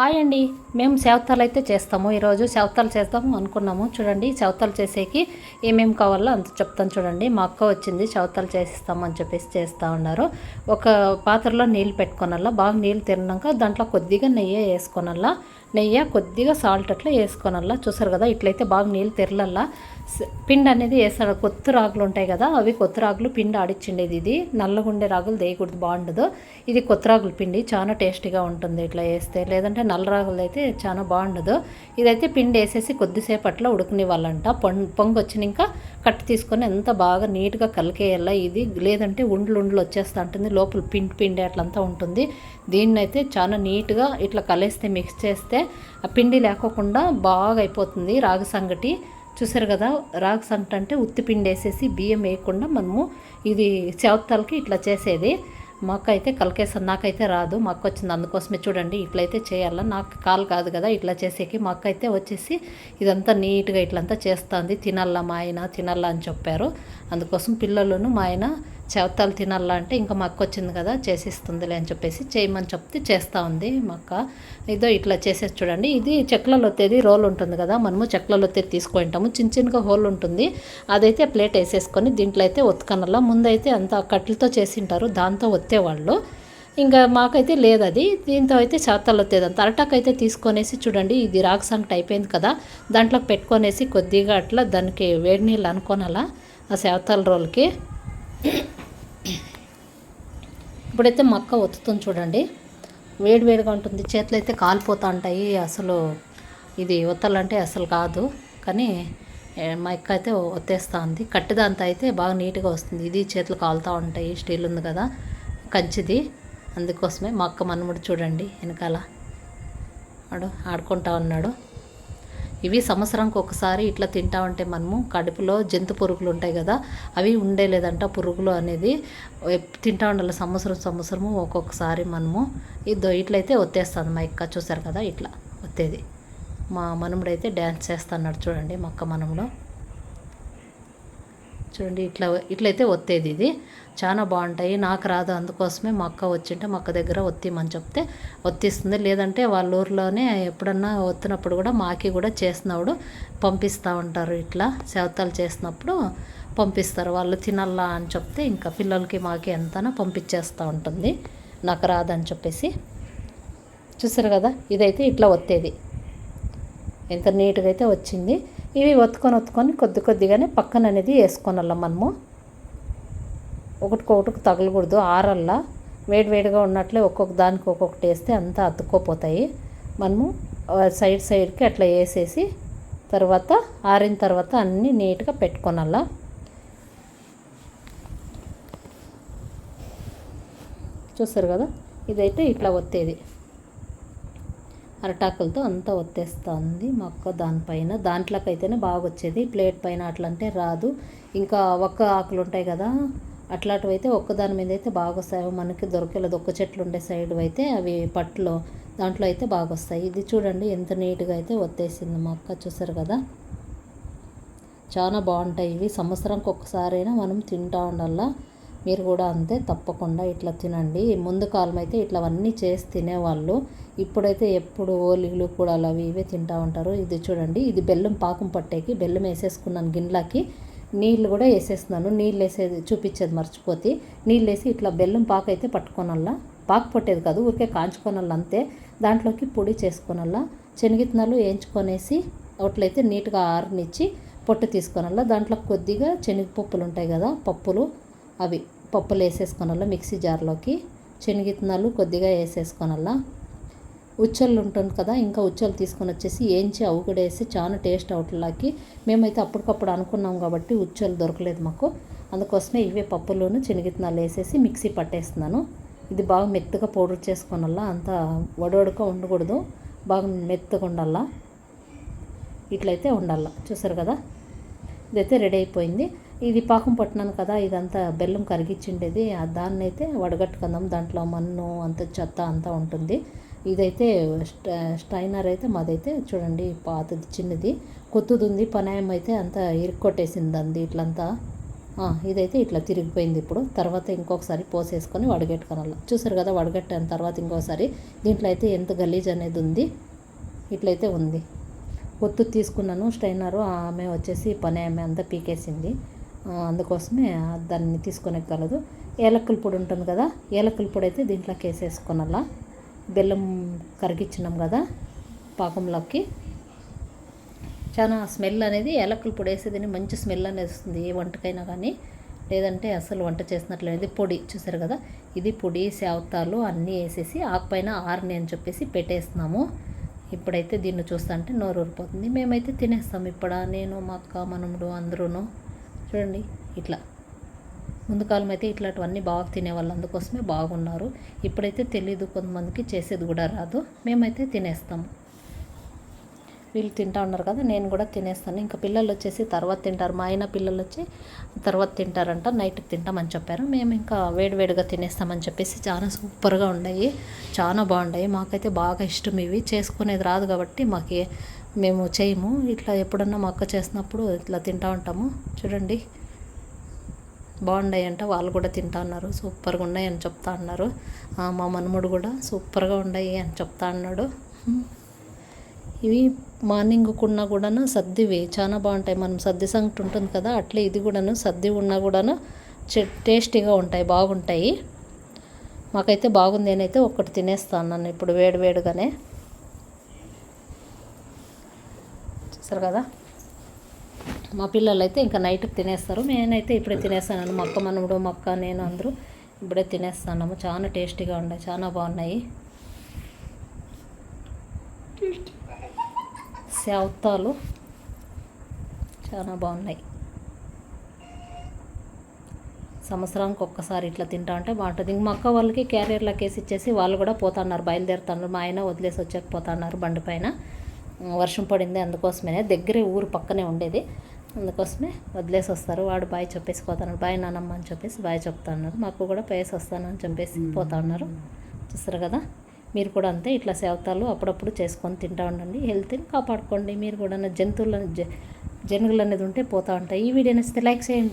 Hi అండి. మేము సేవతాలు అయితే చేస్తాము. ఈరోజు సేవతాలు చేస్తాము అనుకున్నాము. చూడండి సేవతాలు చేసేకి ఏమేమి కావాలో అంత చెప్తాను చూడండి. మా అక్క వచ్చింది సేవతాలు చేసిస్తాము అని చెప్పేసి చేస్తూ ఉన్నారు. ఒక పాత్రలో నీళ్ళు పెట్టుకోనల్లా. బాగా నీళ్ళు తిన్నాక దాంట్లో కొద్దిగా నెయ్యి వేసుకోనల్లా. నెయ్యి కొద్దిగా సాల్ట్ అట్లా వేసుకోనల్లా. చూసారు కదా ఇట్లయితే బాగా నీళ్ళు తెరలల్లా. పిండి అనేది వేస్తాడు కొత్త రాగులు ఉంటాయి కదా అవి కొత్త రాగులు పిండి ఆడిచ్చిండేది ఇది. నల్లగుండే రాగులు దేయకూడదు బాగుండదు. ఇది కొత్త రాగుల పిండి చాలా టేస్టీగా ఉంటుంది ఇట్లా వేస్తే. లేదంటే నల్ల రాగులు అయితే చాలా బాగుండదు. ఇదైతే పిండి వేసేసి కొద్దిసేపు అట్లా ఉడకనివ్వాలంట. పొం పొంగు వచ్చినాక కట్టు తీసుకొని ఎంత బాగా నీట్గా కలికేయాల ఇది. లేదంటే ఉండ్లు ఉండ్లు వచ్చేస్తూ ఉంటుంది లోపల పిండి పిండి అట్లంతా ఉంటుంది. దీన్నైతే చాలా నీట్గా ఇట్లా కలిస్తే మిక్స్ చేస్తే ఆ పిండి లేకోకుండా బాగా అయిపోతుంది రాగి సంగటి. చూసారు కదా రాగి సంగటి అంటే ఉత్తి పిండి వేసేసి బియ్యం వేయకుండా మనము ఇది చెవత్తాలకి ఇట్లా చేసేది. మాకైతే కలికేసాను నాకైతే రాదు మాకు వచ్చింది అందుకోసమే చూడండి ఇట్లయితే చేయాలా. నాకు కాలు కాదు కదా ఇట్లా చేసేకి మా అయితే వచ్చేసి ఇదంతా నీట్గా ఇట్లంతా చేస్తుంది. తినల్లా మా ఆయన తినాలా అని చెప్పారు. అందుకోసం పిల్లలను మా ఆయన చెవతాలు తినాలా అంటే ఇంకా మా అక్క వచ్చింది కదా చేసిస్తుందిలే అని చెప్పేసి చేయమని చెప్తే చేస్తూ ఉంది మా అక్క. ఇదో ఇట్లా చేసేసి చూడండి. ఇది చెక్కలలో తేది రోల్ ఉంటుంది కదా మనము చెక్కలలో వచ్చేది తీసుకుంటాము చిన్న చిన్నగా హోల్ ఉంటుంది. అదైతే ప్లేట్ వేసేసుకొని దీంట్లో అయితే ఒత్తుకనల్లా ముందైతే అంత కట్టెలతో చేసింటారు దాంతో ఒత్తేవాళ్ళు. ఇంకా మాకైతే లేదు అది. దీంతో అయితే చేతలు వచ్చేది అరటాకు అయితే తీసుకొనేసి చూడండి. ఇది రాగి సంగటి అయిపోయింది కదా దాంట్లో పెట్టుకొనేసి కొద్దిగా అట్లా దానికి వేడి నీళ్ళు అనుకోనాలా ఆ సేవతాల రోల్కి. ఇప్పుడైతే మక్క ఒత్తుతుంది చూడండి. వేడివేడిగా ఉంటుంది. చేతులు అయితే కాలిపోతూ ఉంటాయి అసలు ఇది ఒత్తాలంటే అసలు కాదు. కానీ మా అక్క అయితే ఒత్తేస్తూ ఉంది కట్టిదంతా అయితే బాగా నీట్గా వస్తుంది. ఇది చేతులు కాలుతూ ఉంటాయి. స్టీల్ ఉంది కదా కంచిది. అందుకోసమే మా అక్క మనముడు చూడండి వెనకాల. వాడు ఆడుకుంటా ఉన్నాడు. ఇవి సంవత్సరానికి ఒకసారి ఇట్లా తింటా ఉంటే మనము కడుపులో జంతు పురుగులు ఉంటాయి కదా అవి ఉండేలేదంట పురుగులు అనేది. తింటా ఉండాలి సంవత్సరం సంవత్సరము ఒక్కొక్కసారి మనము. ఇదో ఇట్లయితే ఒత్తేస్తుంది మా ఇక్క చూసారు కదా ఇట్లా ఒత్తేది. మా మనముడైతే డ్యాన్స్ చేస్తున్నాడు చూడండి మా అక్క చూడండి ఇట్లా ఇట్లయితే ఒత్తేది ఇది. చాలా బాగుంటాయి. నాకు రాదు అందుకోసమే మా అక్క వచ్చింటే మా అక్క దగ్గర ఒత్తిమని చెప్తే ఒత్తిస్తుంది. లేదంటే వాళ్ళ ఊర్లోనే ఎప్పుడన్నా ఒత్తినప్పుడు కూడా మాకి కూడా చేసినప్పుడు పంపిస్తూ ఉంటారు ఇట్లా. శవతాలు చేసినప్పుడు పంపిస్తారు. వాళ్ళు తినల్లా అని చెప్తే ఇంకా పిల్లలకి మాకి ఎంతనో పంపించేస్తూ ఉంటుంది. నాకు రాదని చెప్పేసి. చూసారు కదా? ఇదైతే ఇట్లా ఒత్తేది. ఎంత నీట్గా అయితే వచ్చింది. ఇవి ఒత్తుకొని ఒత్తుకొని కొద్ది కొద్దిగానే పక్కన అనేది వేసుకోనల్లా మనము. ఒకటికొకటికి తగలకూడదు ఆరల్లా. వేడి వేడిగా ఉన్నట్లే ఒక్కొక్క దానికి ఒక్కొక్కటి వేస్తే అంతా అతుక్కోపోతాయి. మనము సైడ్ సైడ్కి అట్లా వేసేసి తర్వాత ఆరిన తర్వాత అన్నీ నీట్గా పెట్టుకోనల్లా. చూస్తారు కదా? ఇదైతే ఇట్లా ఒత్తేది. అరటాకులతో అంతా ఒత్తేస్తుంది మా అక్క దానిపైన. దాంట్లోకైతేనే బాగా వచ్చేది ప్లేట్ పైన అట్లంటే రాదు. ఇంకా ఒక్క ఆకులు ఉంటాయి కదా అట్లాంటివైతే ఒక్క దాని మీద అయితే బాగా వస్తాయి మనకి దొరకలేదు ఒక్క చెట్లు ఉండే సైడ్ అయితే అవి పట్టులో దాంట్లో అయితే బాగా వస్తాయి ఇది చూడండి ఎంత నీట్గా అయితే ఒత్తేసింది మా అక్క చూసారు కదా? చాలా బాగుంటాయి ఇవి. సంవత్సరానికి ఒక్కసారైనా మనం తింటా ఉండాలా? మీరు కూడా అంతే తప్పకుండా ఇట్లా తినండి. ముందు కాలం అయితే ఇట్లావన్నీ చేసి తినేవాళ్ళు. ఇప్పుడైతే ఎప్పుడు ఓలిగులు కూడా అవి ఇవే తింటా ఉంటారు. ఇది చూడండి ఇది బెల్లం పాకం పట్టేకి బెల్లం వేసేసుకున్నాను గిన్నెలకి. నీళ్ళు కూడా వేసేస్తున్నాను. నీళ్ళు వేసేది చూపించేది మర్చిపోతే. నీళ్ళు వేసి ఇట్లా బెల్లం పాక అయితే పట్టుకోనల్లా. పాకు పట్టేది కాదు ఊరికే కాంచుకోనల్లా అంతే. దాంట్లోకి పొడి చేసుకోనల్లా. శనగిత్తనాలు వేయించుకొనేసి అట్లయితే నీట్గా ఆరనిచ్చి పొట్టు తీసుకోనల్లా. దాంట్లో కొద్దిగా శనగపప్పులు ఉంటాయి కదా పప్పులు. అవి పప్పులు వేసేసుకోనల్లా మిక్సీ జార్లోకి శనగిత్తనాలు కొద్దిగా వేసేసుకోనల్లా. ఉచ్చళ్ళు ఉంటుంది కదా ఇంకా ఉచ్చలు తీసుకొని వచ్చేసి ఏంచి అవి కూడా వేసి చాలా టేస్ట్ అవుట్లాకి. మేమైతే అప్పటికప్పుడు అనుకున్నాం కాబట్టి ఉచ్చలు దొరకలేదు మాకు. అందుకోసమే ఇవే పప్పులోను శనగిత్తనాలు వేసేసి మిక్సీ పట్టేస్తున్నాను. ఇది బాగా మెత్తగా పౌడర్ చేసుకోనల్లా అంత వడవడక ఉండకూడదు. బాగా మెత్తగా ఉండాలా ఇట్లయితే ఉండాల చూసారు కదా? ఇదైతే రెడీ అయిపోయింది. ఇది పాకం పట్టినాను కదా ఇదంతా బెల్లం కరిగించిండేది. ఆ దాన్ని అయితే వడగట్టుకుందాం. దాంట్లో మన్ను అంత చెత్త అంతా ఉంటుంది. ఇదైతే స్ట స్టైనర్ అయితే మాదైతే చూడండి పాతది చిన్నది. కొత్తది ఉంది పనాయం అయితే అంతా ఇరుక్కొట్టేసింది అంది ఇట్లంతా. ఇదైతే ఇట్లా తిరిగిపోయింది ఇప్పుడు. తర్వాత ఇంకొకసారి పోసేసుకొని వడగట్టుకోనాలి. చూసారు కదా వడగట్టాను తర్వాత ఇంకోసారి. దీంట్లో అయితే ఎంత గలీజ్ అనేది ఉంది. ఇట్లయితే ఉంది. ఒత్తు తీసుకున్నాను స్టైనరు. ఆమె వచ్చేసి పని ఆమె అంతా పీకేసింది. అందుకోసమే దాన్ని తీసుకొనెక్కగలదు ఏలక్కల పొడి ఉంటుంది కదా ఏలక్కల పొడి అయితే దీంట్లోకి వేసేసుకున్నలా బెల్లం కరిగించినాం కదా పాకంలోకి. చాలా స్మెల్ అనేది ఏలక్కల పొడి వేసేదని మంచి స్మెల్ అనేది వస్తుంది ఏ వంటకైనా కానీ. లేదంటే అసలు వంట చేసినట్లేదు పొడి చూసారు కదా ఇది పొడి సేవతాలు అన్నీ వేసేసి ఆకుపైన ఆరని అని చెప్పేసి పెట్టేస్తున్నాము. ఇప్పుడైతే దీన్ని చూస్తా అంటే నోరు ఊరిపోతుంది మేమైతే తినేస్తాం ఇప్పుడు నేను మా అక్క మనముడు అందరూను. చూడండి ఇట్లా. ముందు కాలం అయితే ఇట్లాంటివన్నీ బాగా తినేవాళ్ళు అందుకోసమే బాగున్నారు. ఇప్పుడైతే తెలీదు కొంతమందికి చేసేది కూడా రాదు. మేమైతే తినేస్తాము. వీళ్ళు తింటా ఉన్నారు కదా నేను కూడా తినేస్తాను. ఇంకా పిల్లలు వచ్చేసి తర్వాత తింటారు. మా ఆయన పిల్లలు వచ్చి తర్వాత తింటారంట నైట్కి తింటామని చెప్పారు. మేము ఇంకా వేడివేడిగా తినేస్తామని చెప్పేసి చాలా సూపర్గా ఉన్నాయి చాలా బాగున్నాయి మాకైతే బాగా ఇష్టం ఇవి. చేసుకునేది రాదు కాబట్టి మాకు మేము చేయము. ఇట్లా ఎప్పుడన్నా మా అక్క చేసినప్పుడు ఇట్లా తింటా ఉంటాము. చూడండి. బాగున్నాయి అంట. వాళ్ళు కూడా తింటా ఉన్నారు. సూపర్గా ఉన్నాయి అని చెప్తా ఉన్నారు. మా మనముడు కూడా సూపర్గా ఉన్నాయి అని చెప్తా అన్నాడు. ఇవి మార్నింగ్ కున్నా కూడాను సద్దివి చాలా బాగుంటాయి. మనం సద్ది సంగటి ఉంటుంది కదా అట్లే ఇది కూడాను సద్ది ఉన్నా కూడాను చె- టేస్టీగా ఉంటాయి. బాగుంటాయి. మాకైతే బాగుంది. నేనైతే ఒక్కటి తినేస్తాను నన్ను ఇప్పుడు వేడి వేడిగానే. చూసారు కదా? మా పిల్లలు అయితే ఇంకా నైట్కి తినేస్తారు. నేనైతే ఇప్పుడే తినేస్తాను మా అక్క మనముడు మా అక్క నేను అందరూ ఇప్పుడే తినేస్తున్నాము. చాలా టేస్టీగా ఉన్నాయి. చాలా బాగున్నాయి. సేవతాలు చాలా బాగున్నాయి. సంవత్సరానికి ఒక్కసారి ఇట్లా తింటా ఉంటే బాగుంటుంది. ఇంక మా అక్క వాళ్ళకి క్యారియర్లోకి వేసి ఇచ్చేసి వాళ్ళు కూడా పోతున్నారు బయలుదేరుతున్నారు. మా ఆయన వదిలేసి వచ్చాకపోతున్నారు బండి పైన. వర్షం పడింది అందుకోసమే దగ్గరే ఊరు పక్కనే ఉండేది. అందుకోసమే వదిలేసి వస్తారు. వాడు బాయ్ చెప్పేసి పోతున్నాడు బాయ్ నానమ్మ అని చెప్పేసి బాయ్ చెప్తా ఉన్నారు మాకు కూడా పేసి వస్తాను అని చెప్పేసి పోతా ఉన్నారు చూస్తారు కదా? మీరు కూడా అంతే ఇట్లా సేవతాలు అప్పుడప్పుడు చేసుకొని తింటా ఉండండి. హెల్త్ని కాపాడుకోండి. మీరు కూడా జంతువులను జ- జనుగులు అనేది ఉంటే పోతూ ఉంటాయి. ఈ వీడియో నచ్చితే లైక్ చేయండి.